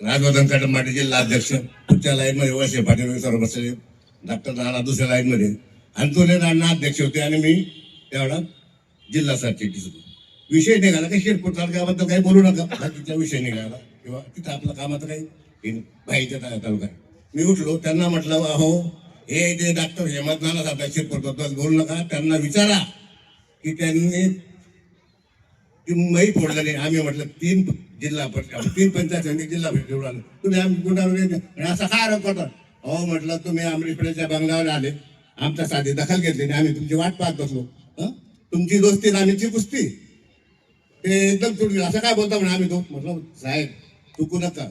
राजवर्धन कदमाटे जिल्हा अध्यक्ष पुढच्या लाईनमध्ये वैसे पाटील सर्व बसले डॉक्टर राणा दुसऱ्या लाईनमध्ये मध्ये अंतोने अध्यक्ष होते आणि मी तेवढा जिल्हा सरचिटणीस होतो. विषय निघाला काही शिरपूर तालुक्याबद्दल काही बोलू नका. बाकीचा विषय निघाला. किंवा तिथं आपलं कामाचं काही भाईच्या बाईच्या तालुका मी उठलो त्यांना म्हटलं अहो हे जे डॉक्टर हेमंत नाना साहेब शिरपूर बोलू नका. त्यांना विचारा की त्यांनी ती मही फोडलं नाही. आम्ही म्हटलं तीन जिल्हा परिषद तीन पंचायत समिती जिल्हा परिषद आलो तुम्ही आम्ही गुंडावर आणि काय आरोप करता अहो म्हटलं तुम्ही अमरीशपुराच्या बंगल्यावर आले. आमच्या साधी दखल घेतली नाही. आम्ही तुमची वाट पाहत बसलो. तुमची दोस्ती आणि कुस्ती. ते एकदम चुकली असं काय बोलता म्हणे? आम्ही तो म्हटलं साहेब चुकू नका.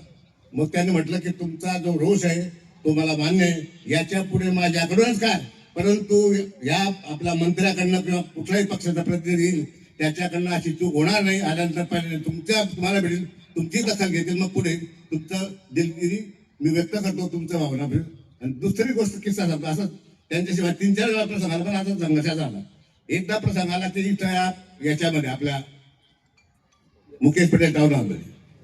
मग त्याने म्हटलं की तुमचा जो रोष आहे तो मला मान्य आहे. याच्यापुढे माझ्याकडूनच काय? परंतु या आपल्या मंत्र्याकडनं किंवा कुठल्याही पक्षाचा प्रतिनिधी त्याच्याकडनं अशी चूक होणार नाही. आल्यानंतर पहिले तुमच्या तुम्हाला भेटेल. तुमची दखल घेतील मग पुढे तुमचं दिलगिरी मी व्यक्त करतो तुमच्या भावना आणि दुसरी गोष्ट किस्सा सांगतो. असं त्यांच्याशिवाय तीन चार वेळा प्रसंग आला पण आता संघर्षाचा झाला. एकदा प्रसंग आला की इथं याच्यामध्ये आपल्या मुकेश पटेल टाऊन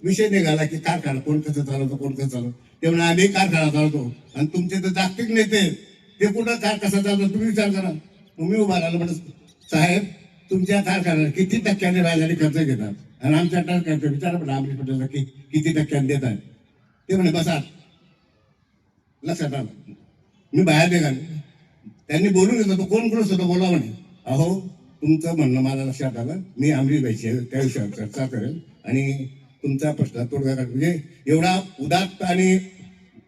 विषय निघाला की कारखाना कोण कसं चालवतो कोण कसं चालवतो. ते म्हणजे आम्ही कारखाना चालवतो. आणि तुमचे तर जागतिक नेते ते कुठं कार कसा चालवतो तुम्ही विचार करा. मग मी उभा राहिलो म्हणत साहेब तुमच्या करणार किती टक्क्याने राजधानी खर्च घेतात? आणि आमच्या कारखान्याचा विचार पण आमच्या पटेलला की किती टक्क्याने देतात? ते म्हणे बसा. लक्षात आलं मी बाहेर निघाले. त्यांनी बोलून घेतलं तो कोण कोण होतं? बोला म्हणे. अहो तुमचं म्हणणं मला लक्षात आलं. मी आमली भाईशी त्या विषयावर चर्चा करेल. आणि तुमचा प्रश्न तोडगा काढ म्हणजे एवढा उदात्त आणि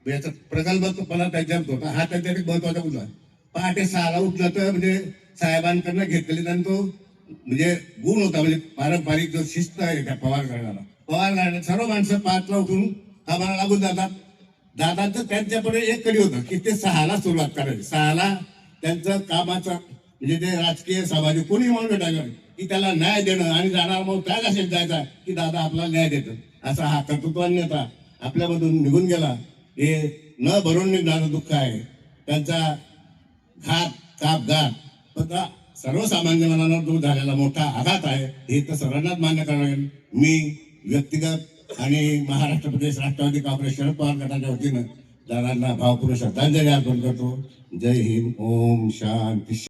याचा प्रगल्भपणा त्यांच्यात होता. हा त्यांच्या महत्त्वाचा मुद्दा. पहाटे सहाला उठलं तर म्हणजे साहेबांकडनं घेतलेली आणि तो म्हणजे गुण होता म्हणजे पारंपरिक जो शिस्त आहे त्या पवार करणारा पवार करणारा सर्व माणसं पाचला उठून कामाला लागून जातात. दादाचं त्यांच्याकडे एक कडी होतं की ते सहाला सुरुवात करायची. सहाला त्यांचं कामाचं म्हणजे ते राजकीय सामाजिक कोणी म्हणून भेटायचं की त्याला न्याय देणं आणि जाणार मग काय असेल जायचा की दादा आपला न्याय देतात असा हा कर्तृत्वान्यता आपल्यामधून निघून गेला. हे न भरून निघणारं दुःख आहे. त्यांचा घात काप घात पण सर्वसामान्य मनावर जो झालेला मोठा आघात आहे हे तर सर्वांनाच मान्य करावं मी व्यक्तिगत आणि महाराष्ट्र प्रदेश राष्ट्रवादी काँग्रेस शरद पवार गटाच्या वतीनं दादांना भावपूर्ण श्रद्धांजली अर्पण करतो. जय हिंद ओम शांती.